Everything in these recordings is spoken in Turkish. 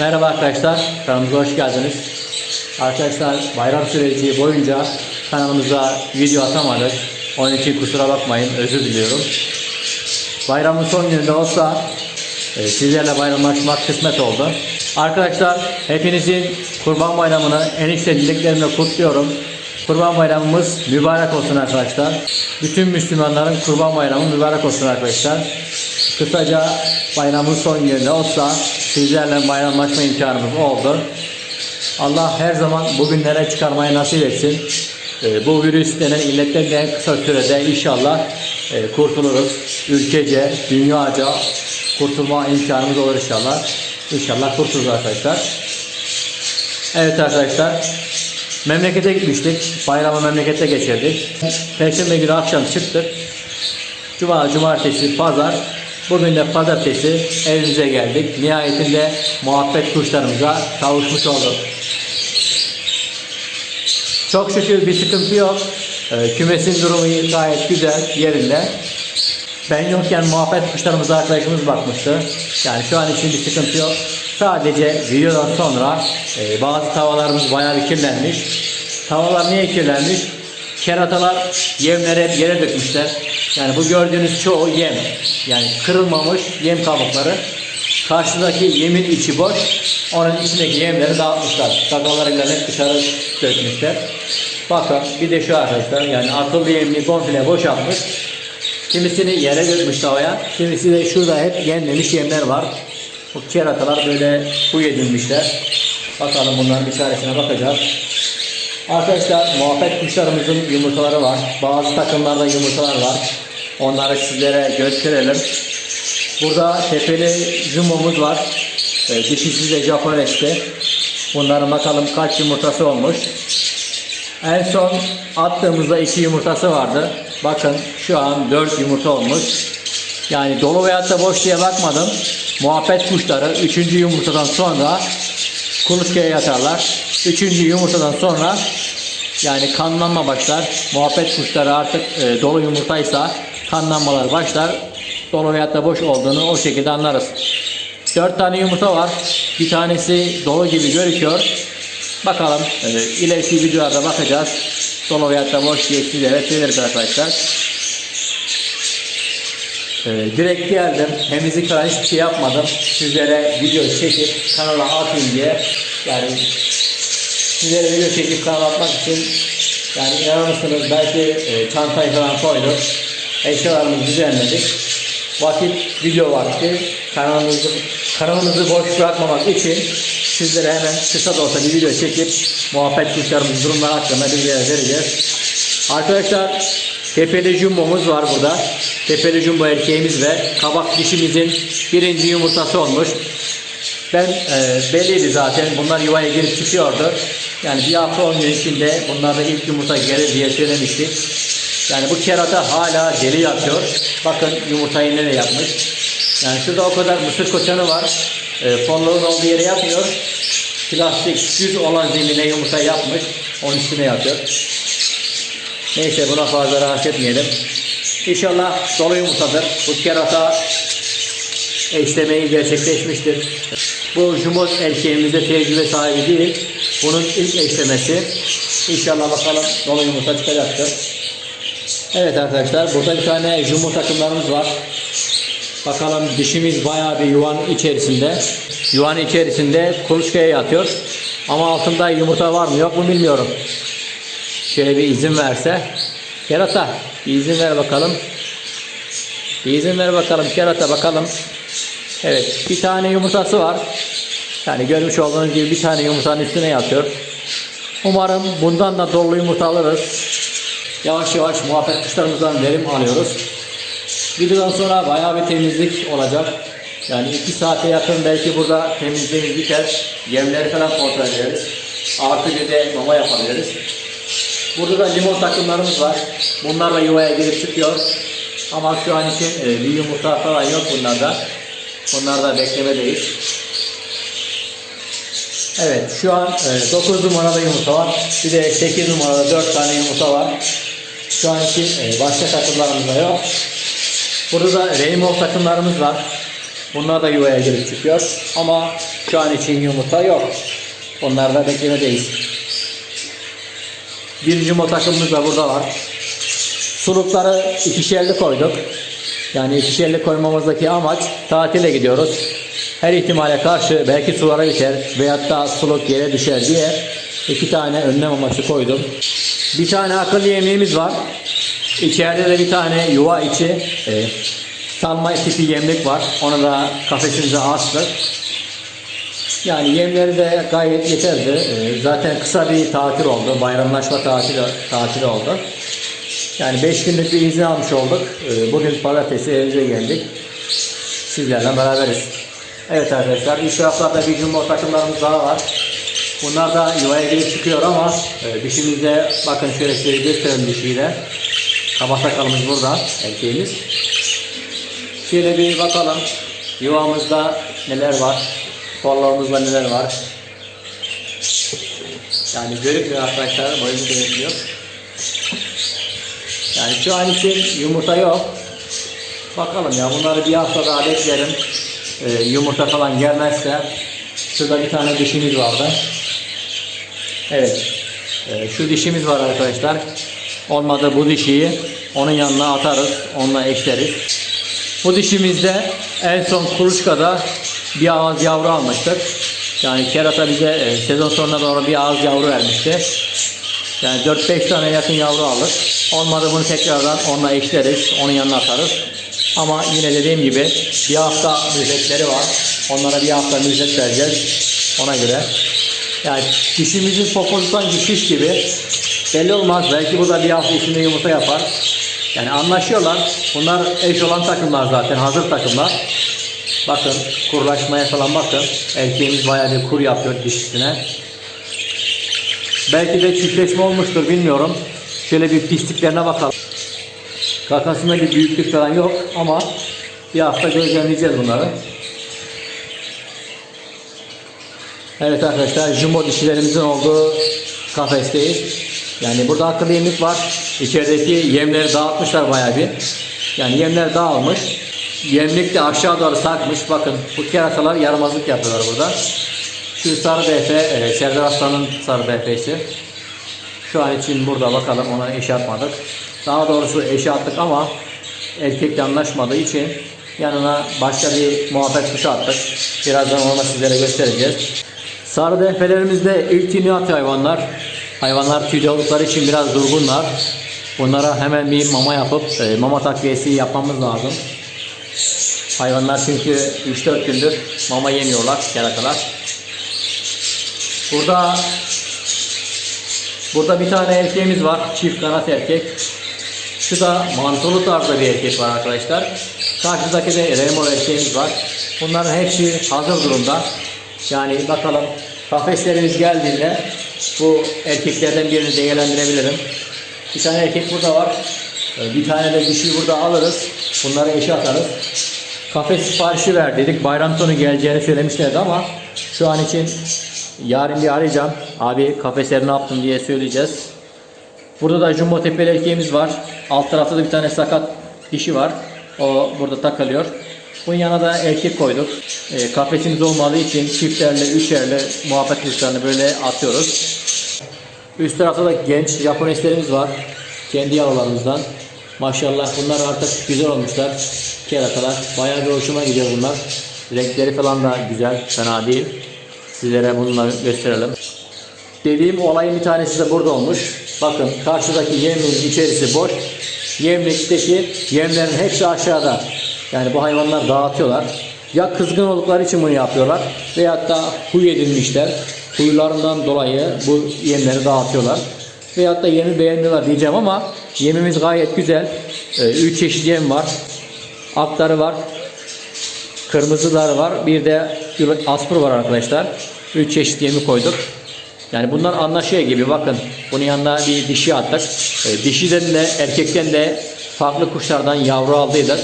Merhaba arkadaşlar, kanalımıza hoş geldiniz. Arkadaşlar bayram süreci boyunca kanalımıza video atamadık. Onun için kusura bakmayın, özür diliyorum. Bayramın son gününde olsa e, sizlerle bayramlaşmak kısmet oldu. Arkadaşlar hepinizin Kurban Bayramı'nı en içten dileklerimle kutluyorum. Kurban Bayramımız mübarek olsun arkadaşlar. Bütün Müslümanların Kurban Bayramı mübarek olsun arkadaşlar. Kısaca bayramın son gününde olsa sizlerle bayramlaşma imkanımız oldu. Allah her zaman bugünlere çıkarmayı nasip etsin. Ee, bu virüs denen illetten de kısa sürede inşallah e, kurtuluruz. Ülkece, dünyaca kurtulma imkanımız olur inşallah. İnşallah kurtuluruz arkadaşlar. Evet arkadaşlar. Memlekete gitmiştik. Bayramı memlekette geçirdik. Perşembe günü akşam çıktık. Cuma, cumartesi, pazar. Bugün de pazartesi evimize geldik. Nihayetinde muhabbet kuşlarımıza kavuşmuş olduk. Çok şükür bir sıkıntı yok. Ee, kümesin durumu gayet güzel, yerinde. Ben yokken muhabbet kuşlarımıza arkadaşımız bakmıştı. Yani şu an için bir sıkıntı yok. Sadece videodan sonra e, bazı tavalarımız bayağı bir kirlenmiş. Tavalar niye kirlenmiş? Keratalar yemleri yere dökmüşler. Yani bu gördüğünüz çoğu yem. Yani kırılmamış yem kabukları. Karşıdaki yemin içi boş. Onun içindeki yemleri dağıtmışlar. Gagalarıyla hep dışarı dökmüşler. Bakın bir de şu arkadaşlar yani akıllı yemini komple boşaltmış. Kimisini yere dökmüş tavaya. Kimisi de şurada hep yenmemiş yemler var. Bu keratalar böyle bu edilmişler. Bakalım bunların bir tanesine bakacağız. Arkadaşlar muhabbet kuşlarımızın yumurtaları var. Bazı takımlarda yumurtalar var. Onları sizlere gösterelim. Burada tepeli jumbomuz var. E, dişisi de Japon eşli. Bunların bakalım kaç yumurtası olmuş. En son attığımızda iki yumurtası vardı. Bakın şu an dört yumurta olmuş. Yani dolu veyahut da boş diye bakmadım. Muhabbet kuşları üçüncü yumurtadan sonra kuluçkaya yatarlar. Üçüncü yumurtadan sonra yani kanlanma başlar. Muhabbet kuşları artık e, dolu yumurtaysa kanlanmalar başlar. Dolu veyahut da boş olduğunu o şekilde anlarız. Dört tane yumurta var. Bir tanesi dolu gibi görünüyor. Bakalım e, ileriki videolarda bakacağız. Dolu veyahut da boş diye sizlere söyleriz arkadaşlar. E, direkt geldim. Temizlik falan hiçbir şey yapmadım. Sizlere video çekip kanala atayım diye. Yani sizlere video çekip kanala atmak için yani inanır mısınız belki e, çantayı falan koyduk. Eşyalarımızı düzenledik. Vakit video vakti. Kanalımızı, kanalımızı boş bırakmamak için sizlere hemen kısa da olsa bir video çekip muhabbet kuşlarımız durumlar hakkında bilgiler vereceğiz. Arkadaşlar tepeli jumbomuz var burada. Tepeli jumbo erkeğimiz ve kabak dişimizin birinci yumurtası olmuş. Ben e, belliydi zaten bunlar yuvaya girip çıkıyordu. Yani bir hafta on gün içinde bunlarda ilk yumurta gelir diye söylemiştik. Yani bu kerata hala deli yapıyor. Bakın yumurtayı nereye yapmış. Yani şurada o kadar mısır koçanı var. E, fonluğun olduğu yere yapmıyor. Plastik düz olan zemine yumurta yapmış. Onun üstüne yapıyor. Neyse buna fazla rahatsız etmeyelim. İnşallah dolu yumurtadır. Bu kerata eşlemeyi gerçekleşmiştir. Bu jumot erkeğimizde tecrübe sahibi değil. Bunun ilk eşlemesi. İnşallah bakalım dolu yumurta çıkacaktır. Evet arkadaşlar burada bir tane jumbo takımlarımız var. Bakalım dişimiz bayağı bir yuvanın içerisinde. Yuvanın içerisinde kuluçkaya yatıyor. Ama altında yumurta var mı yok mu bilmiyorum. Şöyle bir izin verse. Kerata izin ver bakalım. Bir izin ver bakalım Kerata bakalım. Evet bir tane yumurtası var. Yani görmüş olduğunuz gibi bir tane yumurtanın üstüne yatıyor. Umarım bundan da dolu yumurta alırız. Yavaş yavaş muhabbet kuşlarımızdan verim alıyoruz. Videodan sonra bayağı bir temizlik olacak. Yani iki saate yakın belki burada temizliğimiz biter. Yemleri falan kontrol ederiz. Artı bir de mama yapabiliriz. Burada da limon takımlarımız var. Bunlar da yuvaya girip çıkıyor. Ama şu an için e, bir yumurta falan yok bunlarda. Bunlar da beklemedeyiz. Evet şu an e, 9 numarada yumurta var. Bir de 8 numarada 4 tane yumurta var. Şu an için e, başka takımlarımız da yok. Burada da rainbow takımlarımız var. Bunlar da yuvaya girip çıkıyor. Ama şu an için yumurta yok. Onlar da beklemedeyiz. Bir yumurta takımımız da burada var. Sulukları ikişerli koyduk. Yani ikişerli koymamızdaki amaç tatile gidiyoruz. Her ihtimale karşı belki sulara biter veyahut da suluk yere düşer diye iki tane önlem amaçlı koydum. Bir tane akıllı yemeğimiz var. İçeride de bir tane yuva içi e, salma tipi yemlik var. Onu da kafesimize astık. Yani yemleri de gayet yeterli. E, zaten kısa bir tatil oldu. Bayramlaşma tatili, tatili oldu. Yani 5 günlük bir izin almış olduk. E, bugün pazartesi evimize geldik. Sizlerle beraberiz. Evet arkadaşlar üst taraflarda bir jumbo takımlarımız daha var. Bunlar da yuvaya girip çıkıyor ama e, dişimizde bakın şöyle size gösterelim dişiyle. Kaba sakalımız burada erkeğimiz. Şöyle bir bakalım yuvamızda neler var. Kollarımızda neler var. Yani görünmüyor arkadaşlar boyumuz görünmüyor. Yani şu an için yumurta yok. Bakalım ya bunları bir hafta daha beklerim. Ee, yumurta falan gelmezse şurada bir tane dişimiz vardı. Evet. Ee, şu dişimiz var arkadaşlar. Olmadı bu dişiyi onun yanına atarız. Onunla eşleriz. Bu dişimizde en son kuluçkada bir ağız yavru almıştık. Yani kerata bize e, sezon sonuna doğru bir ağız yavru vermişti. Yani 4-5 tane yakın yavru alır. Olmadı bunu tekrardan onunla eşleriz. Onun yanına atarız. Ama yine dediğim gibi bir hafta müddetleri var. Onlara bir hafta müddet vereceğiz. Ona göre. Yani dişimizin poposu sanki gibi. Belli olmaz. Belki bu da bir hafta içinde yumurta yapar. Yani anlaşıyorlar. Bunlar eş olan takımlar zaten. Hazır takımlar. Bakın kurlaşmaya falan bakın. Erkeğimiz bayağı bir kur yapıyor dişisine. Belki de çiftleşme olmuştur bilmiyorum. Şöyle bir pisliklerine bakalım. Kakasında bir büyüklük falan yok ama bir hafta gözlemleyeceğiz bunları. Evet arkadaşlar jumbo dişilerimizin olduğu kafesteyiz. Yani burada akıllı yemlik var. İçerideki yemleri dağıtmışlar bayağı bir. Yani yemler dağılmış. Yemlik de aşağı doğru sarkmış. Bakın bu keratalar yaramazlık yapıyorlar burada. Şu sarı BF, e, Serdar Aslan'ın sarı BF'si. Şu an için burada bakalım ona eşe atmadık. Daha doğrusu eşe attık ama erkekle anlaşmadığı için yanına başka bir muhabbet kuşu attık. Birazdan onu da sizlere göstereceğiz. Sarı tüyünü atıyor hayvanlar. Hayvanlar tüylü oldukları için biraz durgunlar. Bunlara hemen bir mama yapıp e, mama takviyesi yapmamız lazım. Hayvanlar çünkü 3-4 gündür mama yemiyorlar keratalar. Burada burada bir tane erkeğimiz var. Çift kanat erkek. Şu da mantolu tarzda bir erkek var arkadaşlar. Karşıdaki de Remo erkeğimiz var. Bunların hepsi hazır durumda. Yani bakalım kafeslerimiz geldiğinde bu erkeklerden birini değerlendirebilirim. Bir tane erkek burada var. Ee, Bir tane de dişi burada alırız. Bunları eşe atarız. Kafes siparişi ver dedik. Bayram sonu geleceğini söylemişlerdi ama şu an için yarın bir arayacağım. Abi kafesleri ne yaptın diye söyleyeceğiz. Burada da jumbo tepeli erkeğimiz var. Alt tarafta da bir tane sakat dişi var. O burada takılıyor. Bunun yanına da erkek koyduk. E, kafesimiz olmadığı için çiftlerle, üçerle muhabbet kuşlarını böyle atıyoruz. Üst tarafta da genç Japoneslerimiz var. Kendi yavrularımızdan. Maşallah bunlar artık güzel olmuşlar. Keratalar. Bayağı bir hoşuma gidiyor bunlar. Renkleri falan da güzel. Fena değil. Sizlere bunları gösterelim. Dediğim olayın bir tanesi de burada olmuş. Bakın karşıdaki yemliğin içerisi boş. Yemlikteki yemlerin hepsi aşağıda. Yani bu hayvanlar dağıtıyorlar. Ya kızgın oldukları için bunu yapıyorlar veyahut da huy edilmişler. Huylarından dolayı bu yemleri dağıtıyorlar. Veyahut da yemi beğenmiyorlar diyeceğim ama yemimiz gayet güzel. 3 çeşit yem var. Akları var. Kırmızılar var. Bir de aspır var arkadaşlar. 3 çeşit yemi koyduk. Yani bunlar anlaşıyor gibi bakın. Bunun yanına bir dişi attık. E, dişiden de erkekten de farklı kuşlardan yavru aldıydık.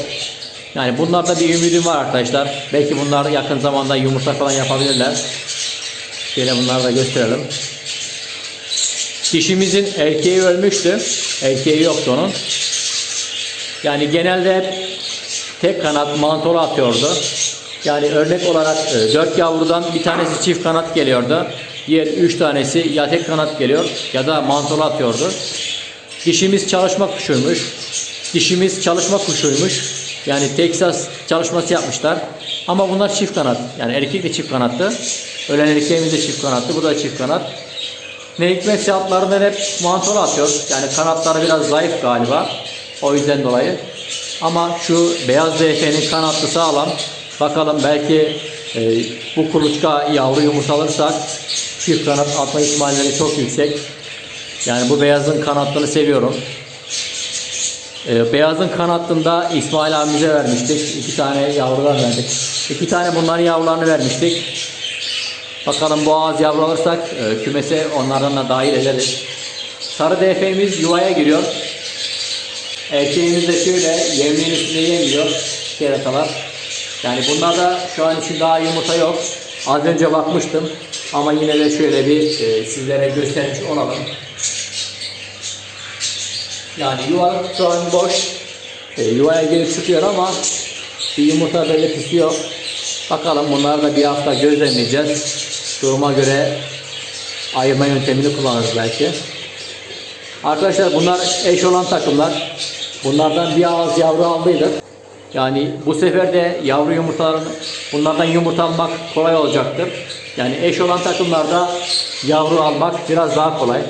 Yani bunlarda bir ümidim var arkadaşlar. Belki bunlar yakın zamanda yumurta falan yapabilirler. Şöyle bunları da gösterelim. Dişimizin erkeği ölmüştü. Erkeği yoktu onun. Yani genelde tek kanat mantolu atıyordu. Yani örnek olarak 4 yavrudan bir tanesi çift kanat geliyordu. Diğer 3 tanesi ya tek kanat geliyor ya da mantolu atıyordu. Dişimiz çalışma kuşuymuş. Dişimiz çalışma kuşuymuş. Yani Texas çalışması yapmışlar. Ama bunlar çift kanat. Yani erkek de çift kanattı. Ölen erkeğimiz de çift kanattı. Bu da çift kanat. Ne hikmetse altlarından hep mantolu atıyor. Yani kanatları biraz zayıf galiba. O yüzden dolayı. Ama şu beyaz DF'nin kanatlı sağlam. Bakalım belki e, bu kuluçka yavru yumurtalırsak çift kanat atma ihtimalleri çok yüksek. Yani bu beyazın kanatlını seviyorum. Ee, beyazın kanatlında İsmail abimize vermiştik. İki tane yavrular verdik. İki tane bunların yavrularını vermiştik. Bakalım boğaz yavru alırsak e, kümese onlardan da dahil ederiz. Sarı DF'miz yuvaya giriyor. Erkeğimiz de şöyle yemliğin üstünde yemiyor. Keratalar. Yani bunlarda şu an için daha yumurta yok. Az önce bakmıştım. Ama yine de şöyle bir e, sizlere göstermiş olalım. Yani yuva şu an boş. E, yuvaya girip çıkıyor ama bir yumurta belirtisi yok. Bakalım bunları da bir hafta gözlemleyeceğiz. Duruma göre ayırma yöntemini kullanırız belki. Arkadaşlar bunlar eş olan takımlar. Bunlardan bir ağız yavru aldıydık. Yani bu sefer de yavru yumurtaların bunlardan yumurta almak kolay olacaktır. Yani eş olan takımlarda yavru almak biraz daha kolay.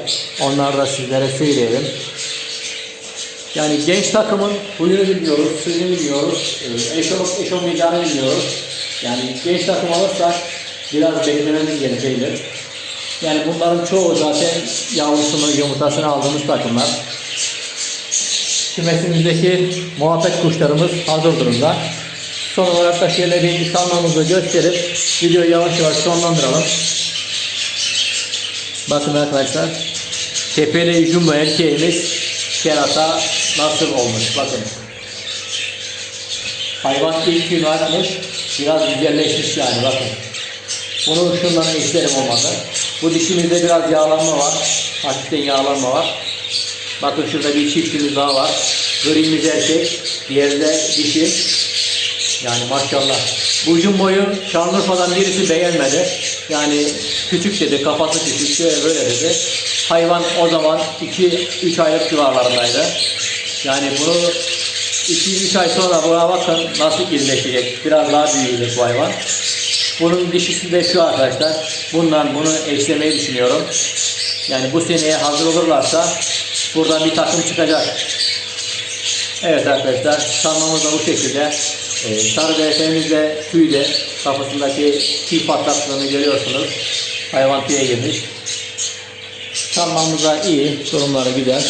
Onları da sizlere söyleyelim. Yani genç takımın huyunu bilmiyoruz, suyunu bilmiyoruz, e, eş olup eş olmayacağını bilmiyoruz. Yani genç takım alırsak biraz beklememiz gerekecektir. Yani bunların çoğu zaten yavrusunu, yumurtasını aldığımız takımlar. Kümesimizdeki muhabbet kuşlarımız hazır durumda. Son olarak da şöyle bir salmamızı gösterip videoyu yavaş yavaş sonlandıralım. Bakın arkadaşlar. Tepeli jumbo erkeğimiz kerata nasıl olmuş bakın. Hayvan ilk gün atmış. Biraz güzelleşmiş yani bakın. Bunu şundan isterim olmadı. Bu dişimizde biraz yağlanma var. Hafiften yağlanma var. Bakın şurada bir çiftimiz daha var. Grimiz erkek. Diğeri de dişi. Yani maşallah. Bu jumboyu Şanlıurfa'dan birisi beğenmedi. Yani küçük dedi, kafası küçük, şöyle böyle dedi. Hayvan o zaman 2-3 aylık civarlarındaydı. Yani bunu 2-3 ay sonra buna bakın nasıl iyileşecek. Biraz daha büyüyecek bu hayvan. Bunun dişisi de şu arkadaşlar. Bundan bunu eşlemeyi düşünüyorum. Yani bu seneye hazır olurlarsa buradan bir takım çıkacak. Evet arkadaşlar sanmamız da bu şekilde. Ee, sarı beyefendimizde tüyle kafasındaki tüy patlaklığını görüyorsunuz. Hayvan tüye girmiş. Sanmamız da iyi. Durumları güzel.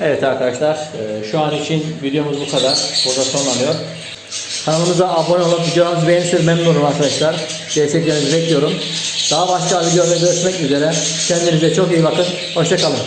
Evet arkadaşlar e, şu an için videomuz bu kadar. Burada sonlanıyor. Kanalımıza abone olup videolarımızı beğenirseniz memnun olurum arkadaşlar. Desteklerinizi bekliyorum. Daha başka videolarda görüşmek üzere. Kendinize çok iyi bakın. Hoşçakalın.